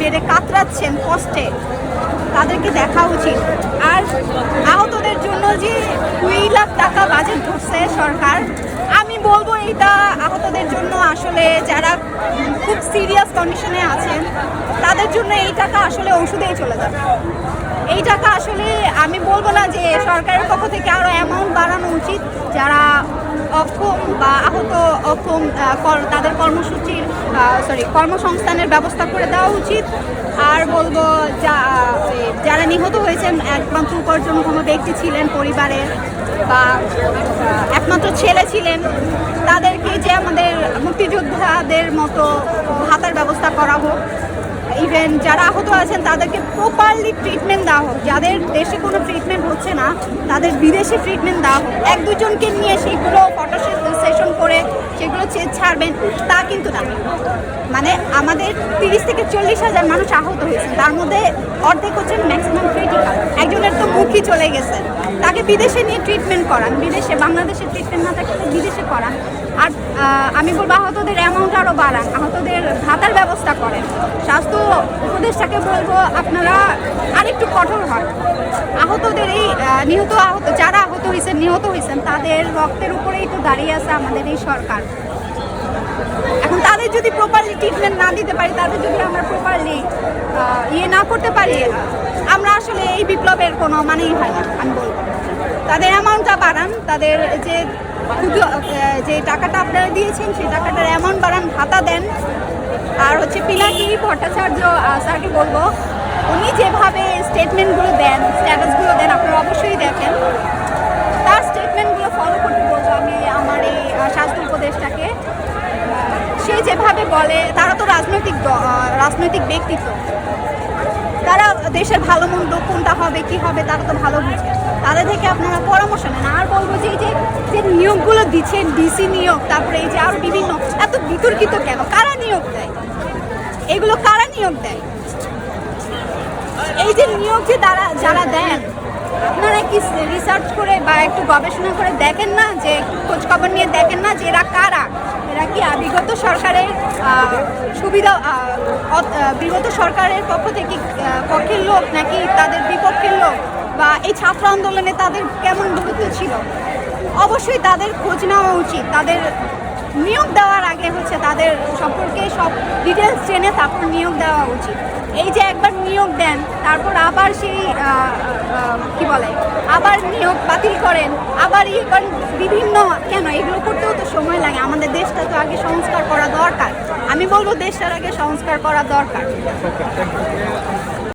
বেড়ে কাতরাচ্ছেন কষ্টে। তাদেরকে দেখা উচিত। আর আহতদের জন্য যে দুই লাখ টাকা বাজেট ধরছে সরকার, আমি বলব এটা আহতদের জন্য আসলে যারা খুব সিরিয়াস কন্ডিশনে আছেন, তাদের জন্য এই টাকা আসলে ওষুধেই চলে যাবে। এই টাকা আসলে আমি বলব না যে সরকারের পক্ষ থেকে আরও অ্যামাউন্ট বাড়ানো উচিত। যারা অক্ষম বা আহত অক্ষম তাদের কর্মসূচির সরি কর্মসংস্থানের ব্যবস্থা করে দেওয়া উচিত। আর বলব যা যারা নিহত হয়েছেন, একমাত্র উপার্জনক্ষম ব্যক্তি ছিলেন পরিবারের বা একমাত্র ছেলে ছিলেন। তাদেরকে যে আমাদের মুক্তিযোদ্ধাদের মতো ভাতার ব্যবস্থা করা হোক। ইভেন যারা আহত আছেন, তাদেরকে প্রপারলি ট্রিটমেন্ট দেওয়া হোক। যাদের দেশে কোনো ট্রিটমেন্ট হচ্ছে না, তাদের বিদেশে ট্রিটমেন্ট দেওয়া হোক। এক দুজনকে নিয়ে সেইগুলো ফটো সেশন করে সেগুলো ছাড়বেন, তা কিন্তু না। মানে আমাদের তিরিশ থেকে চল্লিশ হাজার মানুষ আহত হয়েছে। তার মধ্যে অর্ধেক হচ্ছেন ম্যাক্সিমাম মুখই চলে গেছে। তাকে বিদেশে নিয়ে ট্রিটমেন্ট করান, বিদেশে, বাংলাদেশে ট্রিটমেন্ট না থাকলে বিদেশে করান। আর আমি বলব আহতদের অ্যামাউন্ট আরও বাড়ান, আহতদের ভাতার ব্যবস্থা করেন। স্বাস্থ্য উপদেষ্টাকে বলব আপনারা আরেকটু কঠোর হন। আহতদের এই নিহত আহত, যারা আহত হয়েছেন, নিহত হয়েছেন, তাদের রক্তের উপরেই তো দাঁড়িয়ে আছে আমাদের এই সরকার। এখন তাদের যদি প্রপারলি ট্রিটমেন্ট না দিতে পারি তাদের যদি আমরা প্রপারলি ইয়ে না করতে পারি আমরা আসলে এই বিপ্লবের কোনো মানেই হয় না আমি বলব। তাদের অ্যামাউন্টটা বাড়ান তাদের যে ক্ষুদ্র, যে টাকাটা আপনারা দিয়েছেন সেই টাকাটার অ্যামাউন্ট বাড়ান ভাতা দেন। আর হচ্ছে পিনাকি ভট্টাচার্য স্যারকে বলব উনি যেভাবে স্টেটমেন্টগুলো দেন স্ট্যাটাসগুলো দেন আপনারা অবশ্যই দেখেন। তার স্টেটমেন্টগুলো ফলো করতে বলব আমি আমার এই স্বাস্থ্য উপদেশটাকে সে যেভাবে বলে, তারা তো রাজনৈতিক রাজনৈতিক ব্যক্তিত্ব। তারা দেশের ভালো মন্দ কোনটা হবে, কি হবে, তারা তো ভালো বুঝে। তাদের থেকে আপনারা পরামর্শ নেন। আর বলব যে, এই যে নিয়োগগুলো দিচ্ছেন ডিসি নিয়োগ, তারপরে এই যে আরও বিভিন্ন, এত বিতর্কিত কেন? কারা নিয়োগ দেয়? এগুলো কারা নিয়োগ দেয়? এই যে নিয়োগ যে তারা, যারা দেন আপনারা কি রিসার্চ করে বা একটু গবেষণা করে দেখেন না যে খোঁজ খবর নিয়ে দেখেন না যে এরা কারা? এরা কি বিগত সরকারের সুবিধা বিগত সরকারের পক্ষ থেকে পক্ষের লোক নাকি তাদের বিপক্ষের লোক? বা এই ছাত্র আন্দোলনে তাদের কেমন গুরুত্ব ছিল? অবশ্যই তাদের খোঁজ নেওয়া উচিত। তাদের নিয়োগ দেওয়ার আগে হচ্ছে তাদের সম্পর্কে সব ডিটেলস জেনে তারপর নিয়োগ দেওয়া উচিত। এই যে একবার নিয়োগ দেন, তারপর আবার সেই কি বলে, আবার নিয়োগ বাতিল করেন, আবার ইয়ে করেন বিভিন্ন, কেন এগুলো করতেও তো সময় লাগে। আমাদের দেশটা তো আগে সংস্কার করা দরকার। আমি বলব দেশটার আগে সংস্কার করা দরকার।